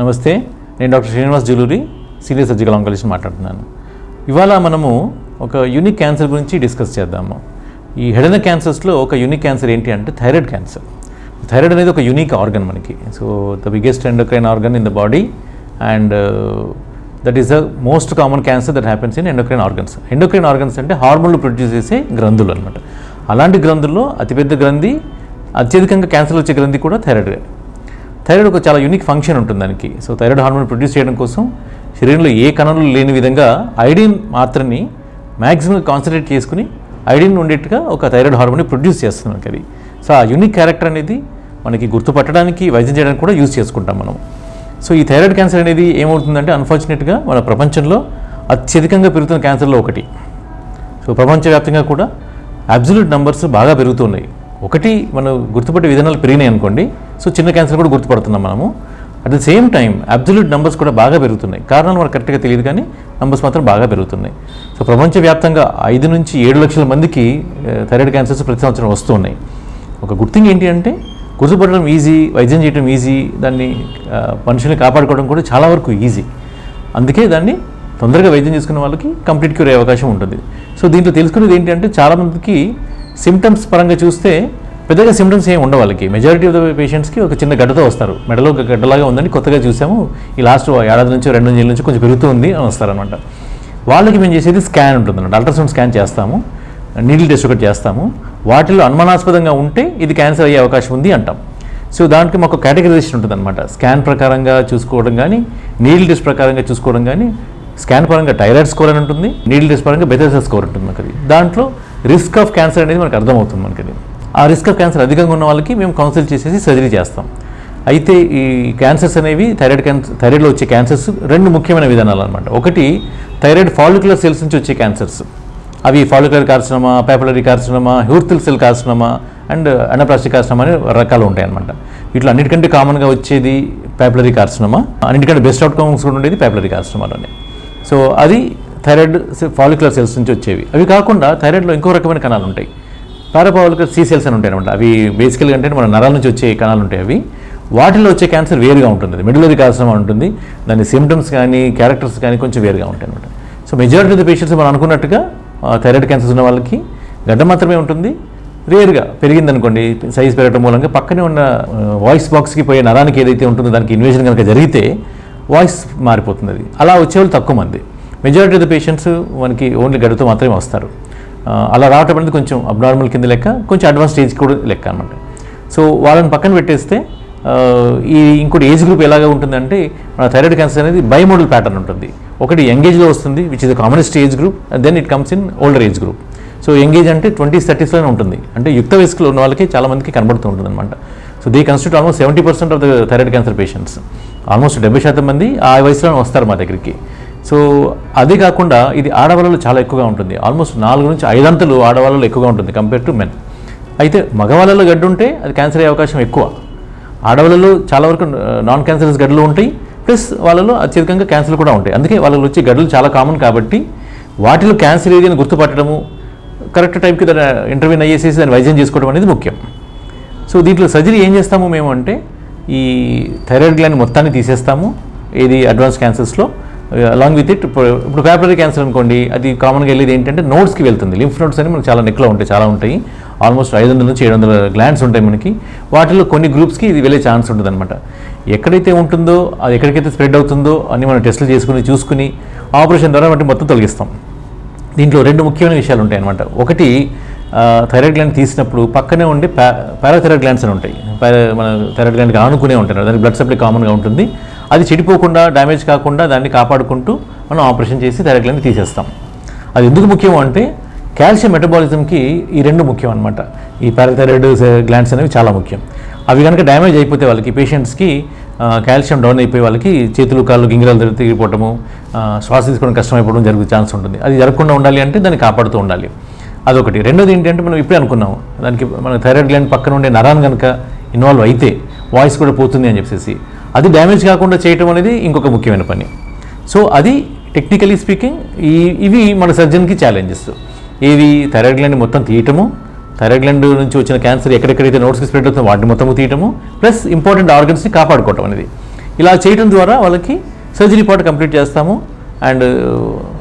నమస్తే నేను doctor Srinivas Juluri senior surgical oncologist మాట్లాడుతున్నాను. ఇవాళ మనము ఒక యూనిక్ క్యాన్సర్ గురించి డిస్కస్ చేద్దాము. ఈ హెడన క్యాన్సర్స్లో ఒక యూనిక్ క్యాన్సర్ ఏంటి అంటే థైరాయిడ్ క్యాన్సర్ థైరాయిడ్ అనేది ఒక యూనిక్ ఆర్గన్ మనకి. So the biggest endocrine organ in the body and that is the most common cancer that happens in endocrine organs endocrine organs అంటే హార్మోన్లు ప్రొడ్యూస్ చేసే గ్రంథులు అనమాట అలాంటి గ్రంథుల్లో అతిపెద్ద గ్రంథి అత్యధికంగా క్యాన్సర్ వచ్చే గ్రంథి కూడా థైరాయిడ్ థైరాయిడ్ ఒక చాలా యూనిక్ ఫంక్షన్ ఉంటుంది దానికి. సో థైరాయిడ్ హార్మోన్ ప్రొడ్యూస్ చేయడం కోసం శరీరంలో ఏ కణాలు లేని విధంగా ఐడిన్ మాత్రని మ్యాక్సిమం కాన్సన్ట్రేట్ చేసుకుని ఐడిన్ ఉండేట్టుగా ఒక థైరాయిడ్ హార్మోన్ ప్రొడ్యూస్ చేస్తుంది మనకి అది సో ఆ యూనిక్ క్యారెక్టర్ అనేది మనకి గుర్తుపట్టడానికి వైద్యం చేయడానికి కూడా యూజ్ చేసుకుంటాం మనం. సో ఈ థైరాయిడ్ క్యాన్సర్ అనేది ఏమవుతుందంటే అన్ఫార్చునేట్గా మన ప్రపంచంలో అత్యధికంగా పెరుగుతున్న క్యాన్సర్లో ఒకటి. సో ప్రపంచవ్యాప్తంగా కూడా అబ్జల్యూట్ నంబర్స్ బాగా పెరుగుతున్నాయి. ఒకటి మనం గుర్తుపట్టే విధానాలు పెరిగినాయి అనుకోండి సో చిన్న క్యాన్సర్ కూడా గుర్తుపడుతున్నాం మనము. At the same time absolute numbers కూడా బాగా పెరుగుతున్నాయి. కారణాలు మనకు కరెక్ట్గా తెలియదు కానీ నంబర్స్ మాత్రం బాగా పెరుగుతున్నాయి. సో ప్రపంచవ్యాప్తంగా ఐదు నుంచి ఏడు లక్షల మందికి థైరాయిడ్ క్యాన్సర్స్ ప్రతి సంవత్సరం వస్తున్నాయి. ఒక గుర్తింగ్ ఏంటి అంటే గుర్తుపడడం ఈజీ వైద్యం చేయడం ఈజీ దాన్ని మనుషుల్ని కాపాడుకోవడం కూడా చాలా వరకు ఈజీ అందుకే దాన్ని తొందరగా వైద్యం చేసుకున్న వాళ్ళకి కంప్లీట్ క్యూర్ అయ్యే అవకాశం ఉంటుంది. సో దీంట్లో తెలుసుకునేది ఏంటి అంటే చాలామందికి సిమ్టమ్స్ పరంగా చూస్తే పెద్దగా సిమ్టమ్స్ ఏమి ఉండవు వాళ్ళకి. మెజారిటీ ఆఫ్ ద పేషెంట్స్కి ఒక చిన్న గడ్డతో వస్తారు. మెడలో ఒక గడ్డలాగా ఉందని కొత్తగా చూసాము. ఈ లాస్ట్ ఏడాది నుంచి రెండు నెలల నుంచి కొంచెం పెరుగుతూ ఉంది అని వస్తారనమాట వాళ్ళకి మేము చేసేది స్కాన్ ఉంటుందన్నమాట. అల్ట్రాసౌండ్ స్కాన్ చేస్తాము. నీడిల్ టెస్ట్ ఒకటి చేస్తాము. వాటిలో అనుమానాస్పదంగా ఉంటే ఇది క్యాన్సర్ అయ్యే అవకాశం ఉంది అంటాం. సో దానికి మాకు కేటగరైజేషన్ ఉంటుంది అనమాట స్కాన్ ప్రకారంగా చూసుకోవడం కానీ నీడిల్ టెస్ట్ ప్రకారంగా చూసుకోవడం కానీ స్కాన్ పరంగా థైరాయిడ్ స్కోర్ అని ఉంటుంది. నీడిల్ టెస్ట్ పరంగా బెథెసల్ స్కోర్ ఉంటుంది మాకు దాంట్లో రిస్క్ ఆఫ్ క్యాన్సర్ అనేది మనకు అర్థమవుతుంది మనకి అది. ఆ రిస్క్ ఆఫ్ క్యాన్సర్ అధికంగా ఉన్న వాళ్ళకి మేము కౌన్సిల్ చేసేసి సర్జరీ చేస్తాం. అయితే ఈ క్యాన్సర్స్ అనేవి థైరాయిడ్ క్యాన్సర్ థైరాయిడ్లో వచ్చే క్యాన్సర్స్ రెండు ముఖ్యమైన విధానాలు అనమాట ఒకటి థైరాయిడ్ ఫాలిక్యులర్ సెల్స్ నుంచి వచ్చే క్యాన్సర్స్ అవి follicular carcinoma papillary carcinoma Hurthle cell carcinoma and anaplastic carcinoma అనే రకాలు ఉంటాయి అనమాట వీటిలో అన్నిటికంటే కామన్గా వచ్చేది పేపలరీ కార్సినమా అన్నిటికంటే బెస్ట్ అవుట్కమ్స్ కూడా ఉండేది పేపలరీ కార్సినమాలోనే సో అది థైరాయిడ్ ఫాలిక్యులర్ సెల్స్ నుంచి వచ్చేవి. అవి కాకుండా థైరాయిడ్లో ఇంకో రకమైన కణాలు ఉంటాయి పారాపాలిక్యులర్ సి సెల్స్ అని ఉంటాయి అనమాట అవి బేసికల్గా అంటే మన నరాల నుంచి వచ్చే కణాలు ఉంటాయి అవి. వాటిలో వచ్చే క్యాన్సర్ వేరుగా ఉంటుంది మెడులరీ కార్సినమా ఉంటుంది. దాని సిమ్టమ్స్ కానీ క్యారెక్టర్స్ కానీ కొంచెం వేరుగా ఉంటాయి అనమాట so majority of the patients మనం అనుకున్నట్టుగా థైరాయిడ్ క్యాన్సర్స్ ఉన్న వాళ్ళకి గడ్డ మాత్రమే ఉంటుంది. రేరుగా పెరిగిందనుకోండి సైజ్ పెరగడం మూలంగా పక్కనే ఉన్న వాయిస్ బాక్స్కి పోయే నరానికి ఏదైతే ఉంటుందో దానికి ఇన్వేషన్ కనుక జరిగితే వాయిస్ మారిపోతుంది అది అలా వచ్చేవాళ్ళు తక్కువ మంది. మెజారిటీ ఆఫ్ ద పేషెంట్స్ మనకి ఓన్లీ గడుతూ మాత్రమే వస్తారు. అలా రావటం అనేది కొంచెం అబ్నార్మల్ కింద లెక్క కొంచెం అడ్వాన్స్ స్టేజ్ కూడా లెక్క అనమాట సో వాళ్ళని పక్కన పెట్టేస్తే ఈ ఇంకోటి ఏజ్ గ్రూప్ ఎలాగా ఉంటుందంటే మన థైరాయిడ్ క్యాన్సర్ అనేది బైమోడల్ ప్యాటర్న్ ఉంటుంది. ఒకటి యంగేజ్లో వస్తుంది which is the commonest age group then it comes in older age group so young age అంటే ట్వంటీస్ థర్టీస్లోనే ఉంటుంది. అంటే యుక్త వయస్కులో ఉన్న వాళ్ళకి చాలామందికి కనబడుతూ ఉంటుంది అనమాట so they constitute almost seventy percent of the thyroid cancer patients almost డెబ్బై శాతం మంది ఆ వయసులోనే వస్తారు మా దగ్గరికి. సో అదే కాకుండా ఇది ఆడవాళ్ళలో చాలా ఎక్కువగా ఉంటుంది. ఆల్మోస్ట్ నాలుగు నుంచి ఐదంతలు ఆడవాళ్ళలో ఎక్కువగా ఉంటుంది కంపేర్ టు మెన్ అయితే మగవాళ్ళలో గడ్డు ఉంటే అది క్యాన్సర్ అయ్యే అవకాశం ఎక్కువ. ఆడవాళ్ళలో చాలా వరకు నాన్ క్యాన్సరస్ గడ్డలు ఉంటాయి. ప్లస్ వాళ్ళలో అత్యధికంగా క్యాన్సర్ కూడా ఉంటాయి. అందుకే వాళ్ళలో వచ్చే గడ్డలు చాలా కామన్ కాబట్టి వాటిలో క్యాన్సర్ ఏది అని గుర్తుపట్టడము కరెక్ట్ టైంకి దాని ఇంటర్వ్యూ అయ్యేసేసి దాన్ని వైద్యం చేసుకోవడం అనేది ముఖ్యం. సో దీంట్లో సర్జరీ ఏం చేస్తాము మేము అంటే ఈ థైరాయిడ్ గ్లాండ్ మొత్తాన్ని తీసేస్తాము. ఏది అడ్వాన్స్ క్యాన్సర్స్లో అలాంగ్ విత్ ఇట్ ఇప్పుడు ఇప్పుడు క్యాన్సర్ అనుకోండి అది కామన్గా వెళ్ళేది ఏంటంటే నోట్స్కి వెళ్తుంది. లింఫ్ నోట్స్ అని మనకు చాలా నెక్లో ఉంటాయి చాలా ఉంటాయి. ఆల్మోస్ట్ ఐదు వందల నుంచి ఏడు వందల గ్లాండ్స్ ఉంటాయి మనకి. వాటిలో కొన్ని గ్రూప్స్కి ఇది వెళ్ళే ఛాన్స్ ఉంటుంది అనమాట ఎక్కడైతే ఉంటుందో అది ఎక్కడికైతే స్ప్రెడ్ అవుతుందో అని మనం టెస్టులు చేసుకుని చూసుకుని ఆపరేషన్ ద్వారా వాటిని మొత్తం తొలగిస్తాం. దీంట్లో రెండు ముఖ్యమైన విషయాలు ఉంటాయి అనమాట ఒకటి థైరాయిడ్ గ్లాండ్ తీసినప్పుడు పక్కనే ఉండే ప్యా పారాథైరాయిడ్ గ్లాండ్స్ అని ఉంటాయి. మన థైరాయిడ్ గ్లాండ్కి ఆనుకునే ఉంటాయి. దానికి బ్లడ్ సప్లై కామన్గా ఉంటుంది. అది చెడిపోకుండా డ్యామేజ్ కాకుండా దాన్ని కాపాడుకుంటూ మనం ఆపరేషన్ చేసి థైరాయిడ్ తీసేస్తాం. అది ఎందుకు ముఖ్యం అంటే కాల్షియం మెటబాలిజంకి ఈ రెండు ముఖ్యం అనమాట ఈ పారాథైరాయిడ్ గ్లాండ్స్ అనేవి చాలా ముఖ్యం. అవి కనుక డ్యామేజ్ అయిపోతే వాళ్ళకి పేషెంట్స్కి కాల్షియం డౌన్ అయిపోయి వాళ్ళకి చేతులు కాళ్ళు గింగిరాలు తిరిగిపోవటము శ్వాస తీసుకోవడం కష్టమైపోవడం జరిగే ఛాన్స్ ఉంటుంది. అది జరగకుండా ఉండాలి అంటే దాన్ని కాపాడుతూ ఉండాలి. అదొకటి. రెండోది ఏంటంటే మనం ఇప్పుడే అనుకున్నాము. దానికి మన థైరాయిడ్ గ్లాండ్ పక్కన ఉండే నరాన్ని కనుక ఇన్వాల్వ్ అయితే వాయిస్ కూడా పోతుంది అని చెప్పేసి. అది డ్యామేజ్ కాకుండా చేయటం అనేది ఇంకొక ముఖ్యమైన పని. సో అది టెక్నికలీ స్పీకింగ్ ఈ ఇవి మన సర్జన్కి ఛాలెంజెస్ ఏవి థైరాయిడ్ గ్లాండ్ మొత్తం తీయటము థైరాయిడ్ గ్లాండ్ నుంచి వచ్చిన క్యాన్సర్ ఎక్కడెక్కడైతే నోట్స్కి స్ప్రెడ్ అవుతుందో వాటిని మొత్తం తీయటము ప్లస్ ఇంపార్టెంట్ ఆర్గన్స్ని కాపాడుకోవటం అనేది. ఇలా చేయడం ద్వారా వాళ్ళకి సర్జరీ పార్ట్ కంప్లీట్ చేస్తాము. అండ్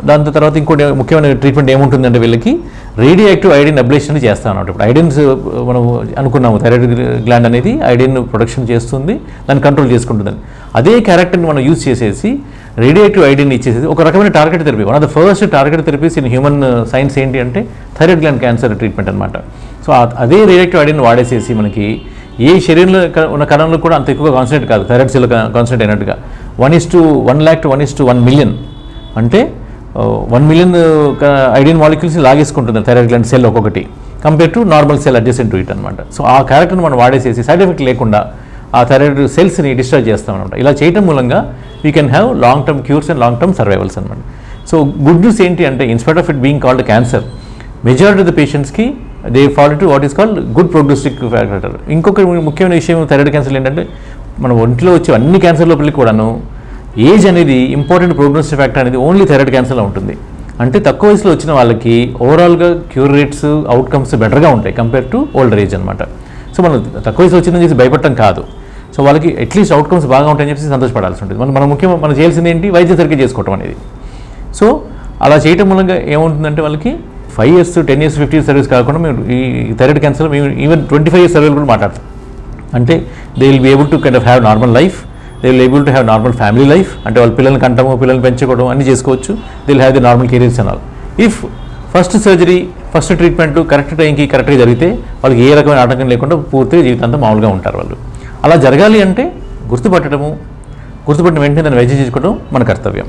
దాని తర్వాత ఇంకోటి ముఖ్యమైన ట్రీట్మెంట్ ఏముంటుందంటే వీళ్ళకి రేడియాక్టివ్ ఐడిన్ అబ్లేషన్ చేస్తాం అన్నమాట ఇప్పుడు ఐడిన్స్ మనం అనుకున్నాము థైరాయిడ్ గ్లాండ్ అనేది ఐడిన్ ప్రొడక్షన్ చేస్తుంది దాన్ని కంట్రోల్ చేసుకుంటుందని. అదే క్యారెక్టర్ని మనం యూజ్ చేసేసి రేడియాక్టివ్ ఐడిన్ ఇచ్చేసేసి ఒక రకమైన target therapy one of the first target therapies in human science ఏంటి అంటే థైరాయిడ్ గ్లాండ్ క్యాన్సర్ ట్రీట్మెంట్ అనమాట సో అదే రేడియో ఐడిన్ వాడేసేసి మనకి ఏ శరీరంలో క- ఉన్న కణంలో కూడా అంత ఎక్కువగా కాన్సన్ట్రేట్ కాదు థైరాయిడ్ సెల్ కాన్సన్ట్రేట్ అయినట్టుగా. One is to one lakh to one is to one million. అంటే వన్ మిలియన్ ఐడియన్ మాలిక్యూల్స్ని లాగేసుకుంటుంది థైరాయిడ్ గ్లాండ్ సెల్ ఒక్కొక్కటి compare to normal cell adjacent to it అనమాట సో ఆ క్యారెక్టర్ని మనం వాడేసేసి సైడ్ ఎఫెక్ట్ లేకుండా ఆ థైరాయిడ్ సెల్స్ని డిస్ట్రాయ్ చేస్తాం అనమాట ఇలా చేయడం మూలంగా we can have long term cures and long term survivals అనమాట సో గుడ్ న్యూస్ ఏంటి అంటే in spite of it being called cancer majority of the పేషెంట్స్కి they follow to what is called good prognostic factor ఇంకొక ముఖ్యమైన విషయం thyroid cancer ఏంటంటే మన ఒంట్లో వచ్చే అన్ని క్యాన్సర్ లోపలికి కూడాను ఏజ్ అనేది ఇంపార్టెంట్ ప్రోగ్నోస్టిక్ ఫ్యాక్టర్ అనేది ఓన్లీ థైరాయిడ్ క్యాన్సర్లో ఉంటుంది. అంటే తక్కువ వయసులో వచ్చిన వాళ్ళకి ఓవరాల్గా క్యూర్ రేట్స్ అవుట్కమ్స్ బెటర్గా ఉంటాయి కంపేర్ టు ఓల్డర్ ఏజ్ అనమాట సో మనం తక్కువ వయసులో వచ్చిందని చెప్పి భయపడటం కాదు. సో వాళ్ళకి అట్లీస్ట్ అవుట్కమ్స్ బాగా ఉంటాయని చెప్పి సంతోషపడాల్సి ఉంటుంది. మనం మనం ముఖ్యంగా మనం చేయాల్సింది ఏంటి? వైద్య సరిగ్గా చేసుకోవటం అనేది. సో అలా చేయటం మూలంగా ఏముంటుందంటే వాళ్ళకి five years ten years fifty years service కాకుండా మేము ఈ థైరాయిడ్ క్యాన్సర్ మేము even twenty five years service కూడా మాట్లాడతాం. అంటే they will be able to kind of have normal life they will able to have normal family life అంటే వాళ్ళ పిల్లల్ని కంటము పిల్లల్ని పెంచుకోవడం అన్ని చేసుకోవచ్చు. They will have the normal careers అన్నారు if first surgery first treatment correct టైంకి కరెక్ట్గా జరిగితే వాళ్ళకి ఏ రకమైన ఆటంకం లేకుండా పూర్తిగా జీవితాంతం మామూలుగా ఉంటారు వాళ్ళు. అలా జరగాలి అంటే గుర్తుపట్టడము గుర్తుపట్టిన వెంటనే దాన్ని వైద్యం చేసుకోవడం మన కర్తవ్యం.